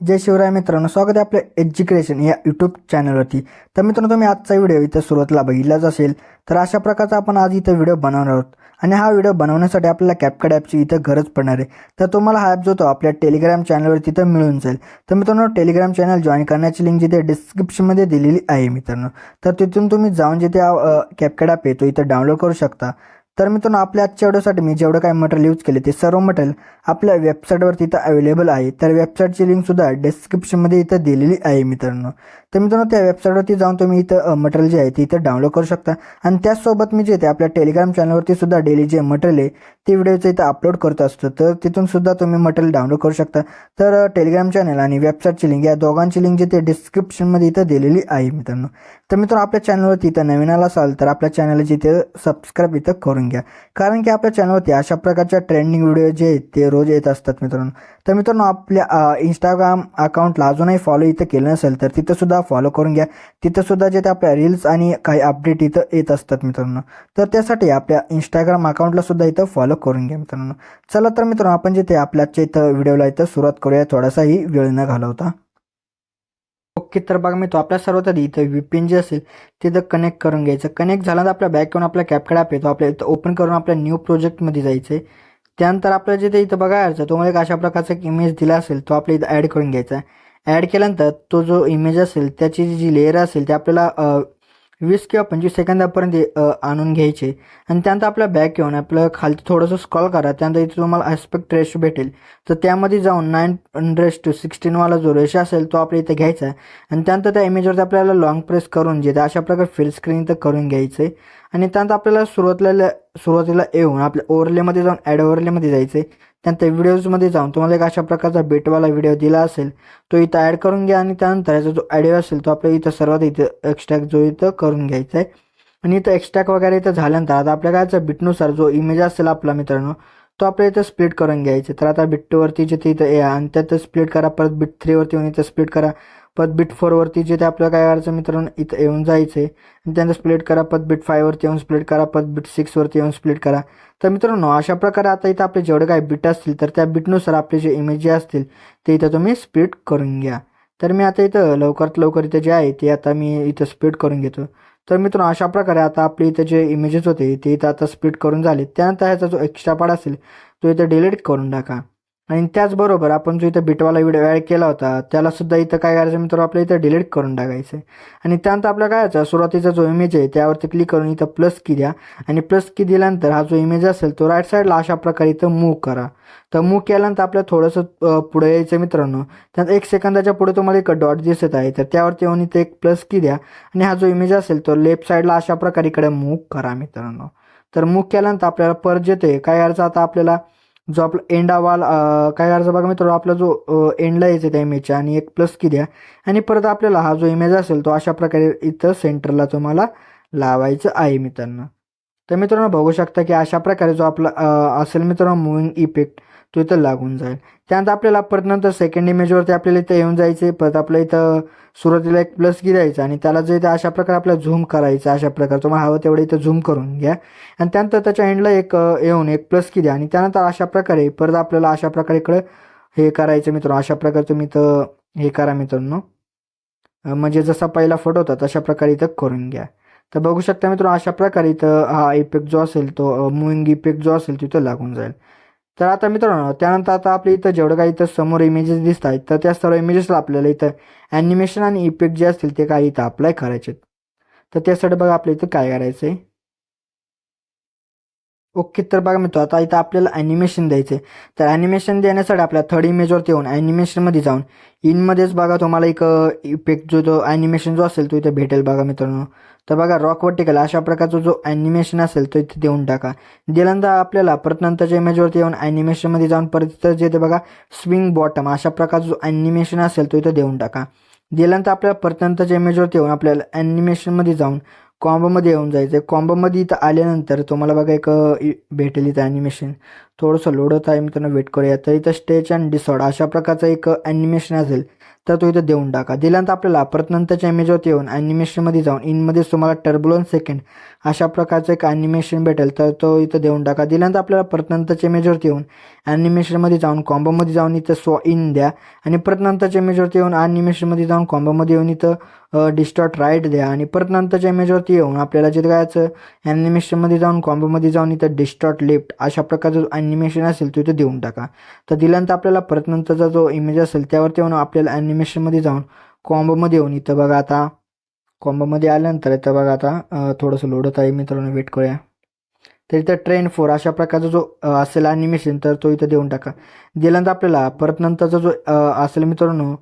जय शिवराय मित्रांनो स्वागत आहे आपल्या एज्युकेशन या यूट्यूब चॅनलवरती तर मित्रांनो तुम्ही आजचा व्हिडिओ इथं सुरुवातीला बघितलाच असेल तर अशा प्रकारचा आपण आज इथं व्हिडिओ बनवणार आहोत. आणि हा व्हिडिओ बनवण्यासाठी आपल्याला कॅपकड ॲपची इथं गरज पडणार आहे. तर तुम्हाला हा ॲप जो तो आपल्या टेलिग्राम चॅनलवर तिथं मिळून जाईल. तर मित्रांनो टेलिग्राम चॅनल जॉईन करण्याची लिंक जिथे डिस्क्रिप्शनमध्ये दिलेली आहे मित्रांनो तर तिथून तुम्ही जाऊन जिथे कॅपकड ॲप येतो इथं डाउनलोड करू शकता. तर मित्रांनो आपल्या आजच्या व्हिडिओसाठी मी जेवढं काय मटेरियल यूज केले ते सर्व मटेरियल आपल्या वेबसाईटवर तिथं अवेलेबल आहे. तर वेबसाईटची लिंकसुद्धा डिस्क्रिप्शनमध्ये इथं दिलेली आहे मित्रांनो. तर मित्रांनो त्या वेबसाईटवरती जाऊन तुम्ही इथं मटेरियल जे आहे ते इथं डाउनलोड करू शकता. आणि त्याचसोबत मी जे ते आपल्या टेलिग्राम चॅनलवरती सुद्धा डेली जे मटेरियल आहे ते व्हिडिओचं इथं अपलोड करत असतो. तर तिथून सुद्धा तुम्ही मटेरियल डाउनलोड करू शकता. तर टेलिग्राम चॅनल आणि वेबसाईटची लिंक या दोघांची लिंक जिथे डिस्क्रिप्शनमध्ये इथं दिलेली आहे मित्रांनो. तर मित्रांनो आपल्या चॅनलवरती इथं नवीन आला असाल तर आपल्या चॅनलला जिथे सबस्क्राईब इथं करून घ्या. कारण की आपल्या चॅनलवरती अशा प्रकारच्या ट्रेंडिंग व्हिडिओ जे आहेत ते रोज येत असतात मित्रांनो. तर मित्रांनो आपल्या इंस्टाग्राम अकाउंटला अजूनही फॉलो इथं केलं नसेल तर तिथं सुद्धा फॉलो करून घ्या. तिथं सुद्धा जे ते आपल्या रील्स आणि काही अपडेट इथं येत असतात मित्रांनो. तर त्यासाठी आपल्या इंस्टाग्राम अकाउंटला सुद्धा इथं फॉलो करून घ्या मित्रांनो. चला तर मित्रांनो आपण जिथे आपल्याच्या इथं व्हिडिओला इथं सुरुवात करूया. थोडासाही वेळ न घालवता. ओके तर बघा मी तो आपल्या सर्वात आधी इथं विपिन जे असेल तिथं कनेक्ट करून घ्यायचं. कनेक्ट झाल्यानंतर आपल्या बॅक येऊन आपल्या कॅपकडे ॲप येतो. आपल्या इथं ओपन करून आपल्या न्यू प्रोजेक्टमध्ये जायचं आहे त्यानंतर आपल्या जिथे इथं बघायचं तुम्हाला एक अशा प्रकारचा एक इमेज दिला असेल तो आपल्या इथं ॲड करून घ्यायचा आहे. ॲड केल्यानंतर तो जो इमेज असेल त्याची जी लेअर असेल ते आपल्याला वीस किंवा पंचवीस सेकंदापर्यंत आणून घ्यायचे. आणि त्यानंतर आपल्या बॅक येऊन आपलं खालती थोडंसं स्कॉल करा. त्यानंतर इथे तुम्हाला ॲस्पेक्ट रेशो भेटेल. तर त्यामध्ये जाऊन नाईन हंड्रेड टू सिक्स्टीनवाला जो रेशो असेल तो आपल्या इथे घ्यायचा आहे. आणि त्यानंतर त्या इमेजवरती आपल्याला लॉंग प्रेस करून जे अशा प्रकारे फिल स्क्रीन इथं करून घ्यायचं. आहे आणि त्यानंतर आपल्याला सुरुवातीला सुरुवातीला येऊन आपल्या ओवरलेमध्ये जाऊन ॲड ओवरलेमध्ये जायचं. आहे त्यानंतर व्हिडिओजमध्ये जाऊन तुम्हाला एक अशा प्रकारचा बेटवाला व्हिडिओ दिला असेल तो इथं ॲड करून घ्या आणि त्यानंतर याचा जो ॲडिओ असेल तो आपल्या इथं सर्वात इथं एक्स्ट्रॅक्ट जो इथं करून घ्यायचा आहे आणि इथं एक्स्ट्रॅक्ट वगैरे इथं झाल्यानंतर आता आपल्या कायचं बिटनुसार जो इमेज असेल आपला मित्रांनो तो आपल्या इथं स्प्लिट करून घ्यायचा. तर आता बिटवरती जिथे इथं या आणि त्यात स्प्लिट करा परत बिट थ्रीवरती येऊन इथं स्प्लिट करा. पद बिट फोरवरती जिथे आपल्याला काय करायचं मित्रांनो इथं येऊन जायचं आहे आणि त्यांना स्प्लिट करा पद बीट फायवरती येऊन स्प्लिट करा पद बीट सिक्सवरती येऊन स्प्लिट करा. तर मित्रांनो अशा प्रकारे आता इथं आपले जेवढे काय बीट असतील तर त्या बिटनुसार आपले जे इमेज जे असतील ते इथं तुम्ही स्प्लिट करून घ्या. तर मी आता इथं लवकरात लवकर इथं जे आहे ते आता मी इथं स्प्लिट करून घेतो. तर मित्रांनो अशा प्रकारे आता आपले इथं जे इमेजेस होते ते इथं आता स्प्लिट करून झाले त्यानंतर ह्याचा जो एक्स्ट्रा पार्ट असेल तो इथं डिलीट करून टाका. आणि त्याचबरोबर आपण जो इथं बिटवाला व्हिडिओ ॲड केला होता त्याला सुद्धा इथं काय करायचं मित्र आपल्या इथं डिलीट करून टाकायचं आहे. आणि त्यानंतर आपल्या काय यायचं सुरुवातीचा जो इमेज आहे त्यावरती क्लिक करून इथं प्लस की द्या. आणि प्लस की दिल्यानंतर हा जो इमेज असेल तो राईट साईडला अशा प्रकारे इथं मूव्ह करा. तर मूव्ह केल्यानंतर आपल्याला थोडंसं पुढे यायचं मित्रांनो. त्यानंतर एक सेकंदाच्या पुढे तुम्हाला एक डॉट दिसत आहे तर त्यावरती येऊन इथं एक प्लस की द्या. आणि हा जो इमेज असेल तो लेफ्ट साईडला अशा प्रकारे इकडे मूव्ह करा मित्रांनो. तर मूव्ह केल्यानंतर आपल्याला परत येते काय करायचं आता आपल्याला जो आपला एंड वाल काय करायचा बघा मित्रांनो आपला जो एंडला यायचं त्या इमेजच्या आणि एक प्लस की द्या. आणि परत आपल्याला हा जो इमेज असेल तो अशा प्रकारे इथं सेंटरला तुम्हाला लावायचं आहे मित्रांनो. तर मित्रांनो बघू शकता की अशा प्रकारे जो आपला असेल मित्रांनो मुव्हिंग इफेक्ट तो इथं लागून जाईल. त्यानंतर आपल्याला परत नंतर सेकंड इमेजवरती आपल्याला इथं येऊन जायचं परत आपल्या इथं सुरुवातीला एक प्लस की द्यायचा आणि त्याला जे इथं अशा प्रकारे आपल्याला झूम करायचं अशा प्रकारे. तुम्हाला हवं तेवढं इथं झूम करून घ्या. आणि त्यानंतर त्याच्या एंडला एक येऊन एक प्लस की द्या. आणि त्यानंतर अशा प्रकारे परत आपल्याला अशा प्रकारे इकडं हे करायचं मित्रांनो. अशा प्रकारे तुम्ही इथं हे करा मित्रांनो. म्हणजे जसा पहिला फोटो होता तशा प्रकारे इथं करून घ्या. तर बघू शकता मित्रांनो अशा प्रकारे इथं हा इफेक्ट जो असेल तो मुविंग इफेक्ट जो असेल तिथं लागून जाईल. तर आता मित्रांनो त्यानंतर आता आपल्या इथं जेवढं काही इथं समोर इमेजेस दिसत आहेत तर त्या सर्व इमेजेसला आपल्याला इथं ॲनिमेशन आणि इफेक्ट जे असतील ते काही इथं अप्लाय करायचे तर त्यासाठी बघा आपल्या इथं काय करायचं आहे ओके तर बघा मित्र आता इथं आपल्याला ॲनिमेशन द्यायचं आहे तर ॲनिमेशन देण्यासाठी आपल्या थर्ड इमेजवरती येऊन ॲनिमेशनमध्ये जाऊन इनमध्येच बघा तुम्हाला एक इफेक्ट जो तो ॲनिमेशन जो असेल तो इथे भेटेल बघा मित्रांनो. तर बघा रॉक वर्टिकल अशा प्रकारचा जो ॲनिमेशन असेल तो इथे देऊन टाका. दिल्यानंतर आपल्याला परत नंतरच्या इमेजवरती येऊन ॲनिमेशनमध्ये जाऊन परत इथं जे ते बघा स्विंग बॉटम अशा प्रकारचा जो ॲनिमेशन असेल तो इथं देऊन टाका. दिल्यानंतर आपल्याला परत नंतरच्या इमेजवरती येऊन आपल्याला ॲनिमेशनमध्ये जाऊन कॉम्बोमध्ये येऊन जायचं कॉम्बोमध्ये इथं आल्यानंतर तुम्हाला बघा एक भेटेल इथं ॲनिमेशन थोडंसं लोड होत आहे मी त्यांना वेट करूया. तर इथं स्टेच अँड डिसऑर्ड अशा प्रकारचं एक ॲनिमेशन असेल तर तो इथं देऊन टाका. दिल्यानंतर आपल्याला परत नंतरच्या इमेजवरती येऊन ॲनिमेशनमध्ये जाऊन इनमध्येच तुम्हाला टर्बुलन सेकंड अशा प्रकारचं एक ॲनिमेशन भेटेल तर तो इथं देऊन टाका. दिल्यानंतर आपल्याला परत नंतरच्या इमेजवरती येऊन ॲनिमेशनमध्ये जाऊन कॉम्बोमध्ये जाऊन इथं सो इन द्या. आणि परत नंतरच्या इमेजवरती येऊन ॲनिमेशनमध्ये जाऊन कॉम्बोमध्ये येऊन इथं डिस्टॉर्ट राईट द्या. आणि परत नंतरच्या इमेजवरती येऊन आपल्याला जिथं कायचं ॲनिमेशनमध्ये जाऊन कॉम्बोमध्ये जाऊन इथं डिस्टॉट लेफ्ट अशा प्रकारचं ॲनिमेशन असेल तो इथं देऊन टाका. तर दिल्यानंतर आपल्याला परत नंतरचा जो इमेज असेल त्यावरती येऊन आपल्याला ॲनिमेशनमध्ये जाऊन कॉम्बोमध्ये येऊन इथं बघा आता कॉम्बोमध्ये आल्यानंतर इथं बघा आता थोडंसं लोडत आहे मित्रांनो वेट करूया. तर इथं ट्रेन फोर अशा प्रकारचा जो असेल ॲनिमेशन तर तो इथं देऊन टाका. दिल्यानंतर आपल्याला परत नंतरचा जो असेल मित्रांनो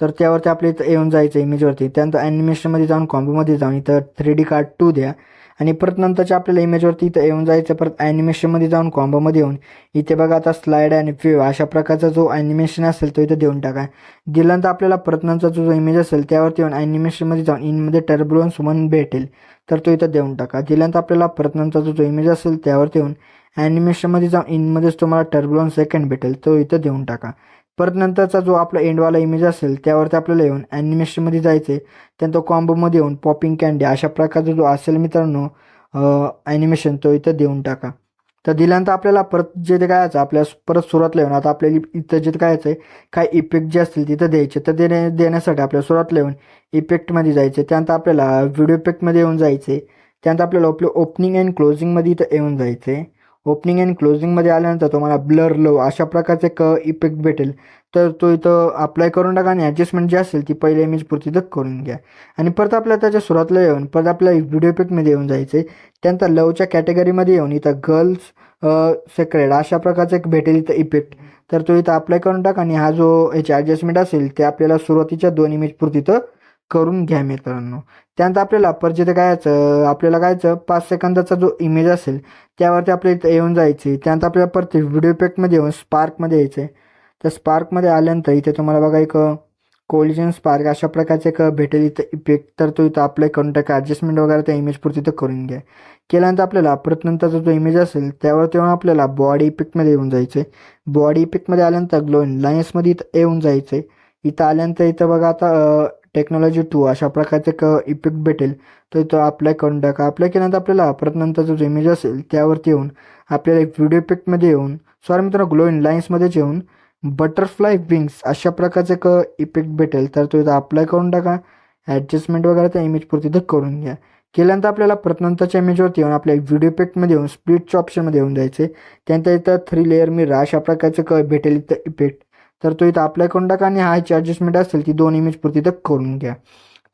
तर त्यावरती आपल्या इथं येऊन जायचं इमेजवरती त्यानंतर ॲनिमेशनमध्ये जाऊन कॉम्बोमध्ये जाऊन इथं थ्री डी कार्ड टू द्या. आणि परत नंतरच्या आपल्याला इमेजवरती इथं येऊन जायचं परत ॲनिमेशनमध्ये जाऊन कॉम्बोमध्ये येऊन. इथे बघा आता स्लाईड आणि फ्यू अशा प्रकारचा जो ॲनिमेशन असेल तो इथं देऊन टाका. दिल्यानंतर आपल्याला परत नंतरचा जो इमेज असेल त्यावरती येऊन ॲनिमेशनमध्ये जाऊन इनमध्ये टर्बुलन्स वन भेटेल. तर तो इथं देऊन टाका. दिल्यानंतर आपल्याला परत नंतरचा जो इमेज असेल त्यावरती येऊन ॲनिमेशनमध्ये जाऊन इनमध्येच तुम्हाला टर्बुलन्स सेकंड भेटेल. तो इथं देऊन टाका. परत नंतरचा जो आपला एंडवाला इमेज असेल त्यावरती आपल्याला येऊन ॲनिमेशनमध्ये जायचं आहे त्यानंतर कॉम्बोमध्ये येऊन पॉपिंग कॅन्डी अशा प्रकारचा जो असेल मित्रांनो ॲनिमेशन तो इथं देऊन टाका. तर दिल्यानंतर आपल्याला परत जे ते काय आपल्या परत सुरुवातला येऊन आता आपल्याला इथं जे काय आहे काय इफेक्ट जे असतील तिथं द्यायचे. तर देणे देण्यासाठी आपल्या सुरुवातला येऊन इफेक्टमध्ये जायचे त्यानंतर आपल्याला व्हिडिओ इफेक्टमध्ये येऊन जायचे त्यानंतर आपल्याला आपलं ओपनिंग अँड क्लोजिंगमध्ये इथं येऊन जायचे ओपनिंग अँड क्लोजिंगमध्ये आल्यानंतर तुम्हाला ब्लर लो अशा प्रकारचे एक इफेक्ट भेटेल. तर तो इथं अप्लाय करून टाका आणि ॲडजस्टमेंट जी असेल ती पहिल्या इमेजपुरती तर करून घ्या. आणि परत आपल्याला त्याच्या सुरुवातला येऊन परत आपल्या व्हिडिओ इफेक्टमध्ये येऊन जायचं आहे. त्यानंतर लवच्या कॅटेगरीमध्ये येऊन इथं गर्ल्स सेक्रेड अशा प्रकारचं एक भेटेल इथं इफेक्ट तर तो इथं अप्लाय करून टाका आणि हा जो याची ॲडजस्टमेंट असेल ते आपल्याला सुरुवातीच्या दोन इमेजपुरती तर करून घ्या मित्रांनो. त्यानंतर आपल्याला परत जिथे कायचं आपल्याला कायचं पाच सेकंदाचा जो इमेज असेल त्यावरती आपल्या इथं येऊन जायचे. त्यानंतर आपल्याला परत व्हिडिओ इफेक्टमध्ये येऊन स्पार्कमध्ये यायचं आहे स्पार्कमध्ये आल्यानंतर इथे तुम्हाला बघा एक कोलिजन स्पार्क अशा प्रकारचे एक भेटेल इथं इफेक्ट तर तो इथं आपल्या करून टाका. ॲडजस्टमेंट वगैरे त्या इमेजपुरती तर करून घ्या. केल्यानंतर आपल्याला परत नंतरचा जो इमेज असेल त्यावर तेव्हा आपल्याला बॉडी इफेक्टमध्ये येऊन जायचं आहे बॉडी इफेक्टमध्ये आल्यानंतर ग्लोइन लाईन्समध्ये इथं येऊन जायचं आहे इथं आल्यानंतर इथं बघा आता टेक्नॉलॉजी टू अशा प्रकारचे क इफेक्ट भेटेल. तर इथं अप्लाय करून टाका अप्लाय केल्यानंतर आपल्याला परत नंतरचा जो इमेज असेल त्यावरती येऊन आपल्याला एक व्हिडिओ इफेक्टमध्ये येऊन सॉरी मित्रांनो ग्लोईन लाईन्समध्येच येऊन बटरफ्लाय विंग्स अशा प्रकारचे क इफेक्ट भेटेल. तर तो इथं अप्लाय करून टाका. ॲडजस्टमेंट वगैरे त्या इमेजपुरती तर करून घ्या. केल्यानंतर आपल्याला प्रतनंतरच्या इमेजवरती येऊन आपल्या व्हिडिओ इफेक्टमध्ये येऊन स्प्लिटच्या ऑप्शनमध्ये येऊन जायचे. त्यानंतर इथं थ्री लेअर मिरर अशा प्रकारचं क भेटेल इथं इफेक्ट तर तो इथं अप्लाय करून टाका आणि हायची ॲडजस्टमेंट असेल ती दोन इमेज पुरती तर करून घ्या.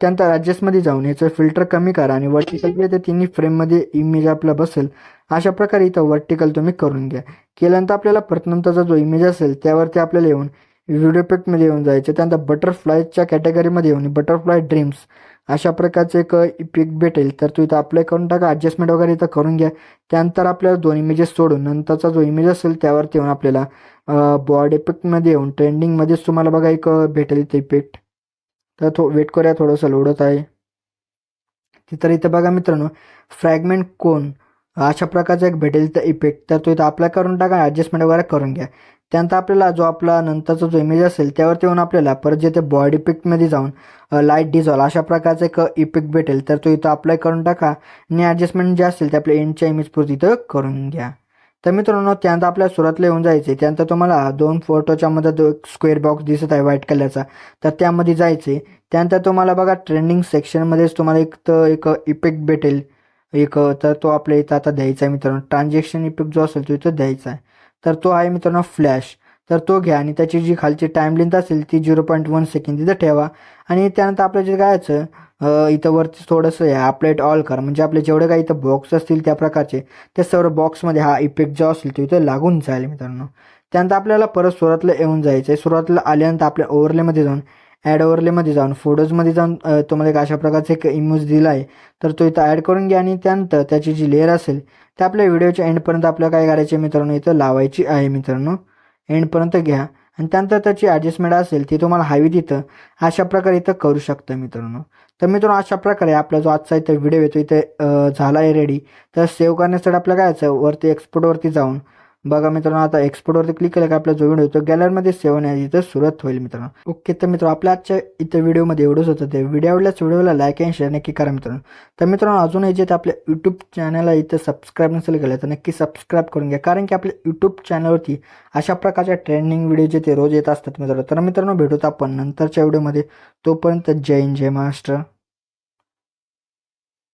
त्यानंतर ॲडजस्टमध्ये जाऊन याचं फिल्टर कमी करा आणि वर्टिकल जे ते तिन्ही फ्रेममध्ये इमेज आपला बसेल अशा प्रकारे इथं वर्टिकल तुम्ही करून घ्या. केल्यानंतर आपल्याला प्रथमताचा जो इमेज असेल त्यावरती आपल्याला येऊन व्हिडिओ पेटमध्ये येऊन जायचे त्यानंतर बटरफ्लायच्या कॅटेगरीमध्ये येऊन बटरफ्लाय ड्रीम्स अशा प्रकारचे एक इपिक भेटेल. तर तू इथं अप्लाय करून टाका ॲडजस्टमेंट वगैरे इथं करून घ्या. त्यानंतर आपल्याला दोन इमेजेस सोडून नंतरचा जो इमेज असेल त्यावरती येऊन आपल्याला बॉडी इफेक्टमध्ये येऊन ट्रेंडिंगमध्येच तुम्हाला बघा एक भेटेल इथं इफेक्ट तर थो वेट करूया थोडंसं लोडत आहे. तर इथं बघा मित्रांनो फ्रॅगमेंट कोण? अशा प्रकारचा एक भेटेल तर इफेक्ट तर तो इथं अप्लाय करून टाका ॲडजस्टमेंट वगैरे करून घ्या. त्यानंतर आपल्याला जो आपला नंतरचा जो इमेज असेल त्यावरती येऊन आपल्याला परत जे ते बॉडी पिकमध्ये जाऊन लाइट डिझॉल अशा प्रकारचं एक इफेक्ट भेटेल. तर तो इथं अप्लाय करून टाका. आणि ॲडजस्टमेंट जे असेल ते आपल्या एंडच्या इमेजपुरती इथं करून घ्या. तर मित्रांनो त्यानंतर आपल्या सुरुवातला येऊन जायचे त्यानंतर तुम्हाला दोन फोटोच्या मध्ये एक स्क्वेअर बॉक्स दिसत आहे व्हाईट कलरचा तर त्यामध्ये जायचे त्यानंतर तुम्हाला बघा ट्रेंडिंग सेक्शनमध्येच तुम्हाला एक तर एक इफेक्ट भेटेल. एक तर तो आपल्या इथं आता द्यायचा आहे मित्रांनो. ट्रान्झॅक्शन इफेक्ट जो असेल तो इथं द्यायचा आहे. तर तो आहे मित्रांनो फ्लॅश. तर तो घ्या आणि त्याची जी खालची टाईम लेंथ असेल ती झिरो पॉईंट वन सेकंड तिथं ठेवा. आणि त्यानंतर आपलं जे काय इथं वरती थोडंसं आहे अपडेट ऑल कर. म्हणजे आपले जेवढे काही इथं बॉक्स असतील त्या प्रकारचे त्या सर्व बॉक्समध्ये हा इफेक्ट जो असेल तो इथं लागून जाईल मित्रांनो. त्यानंतर आपल्याला परत सुरुवातला येऊन जायचं आहे सुरुवातीला आल्यानंतर आपल्या ओव्हरलेमध्ये जाऊन ॲड ओव्हरलेमध्ये जाऊन फोटोजमध्ये जाऊन तुम्हाला एक अशा प्रकारचा एक इमेज दिला आहे तर तो इथं ॲड करून घ्या आणि त्यानंतर त्याची जी लेअर असेल ते आपल्या व्हिडिओच्या एंडपर्यंत आपल्याला काय करायचे मित्रांनो इथं लावायची आहे मित्रांनो. एंडपर्यंत घ्या आणि त्यानंतर त्याची ॲडजस्टमेंट असेल ती तुम्हाला हवी तिथं अशा प्रकारे इथं करू शकता मित्रांनो. तर मित्रांनो अशा प्रकारे आपला जो आजचा इथं व्हिडिओ येतो इथे झाला आहे रेडी तर सेव्ह करण्यासाठी आपल्याला काय यायचं वरती एक्सपोर्टवरती जाऊन बघा मित्रांनो आता एक्सपोर्टवरती क्लिक केलं की आपला जो व्हिडिओ तो गॅलरीमध्ये सेव्ह आहे इथं सुरुवात होईल मित्रांनो. ओके तर मित्र आपल्या आजच्या इथं व्हिडिओमध्ये एवढंच होतं. ते व्हिडिओ आवडल्यास व्हिडिओला लाईक आणि शेअर नक्की करा मित्रांनो. तर मित्रांनो अजून जे आपल्या यूट्यूब चॅनलला इथं सबस्क्राईब नसेल केलं तर नक्की सबस्क्राईब करून घ्या. कारण की आपल्या यूट्यूब चॅनलवरती अशा प्रकारच्या ट्रेंडिंग व्हिडिओ जे ते रोज येत असतात मित्रांनो. तर मित्रांनो भेटूत आपण नंतरच्या व्हिडिओमध्ये तोपर्यंत जय हिंद जय महाराष्ट्र.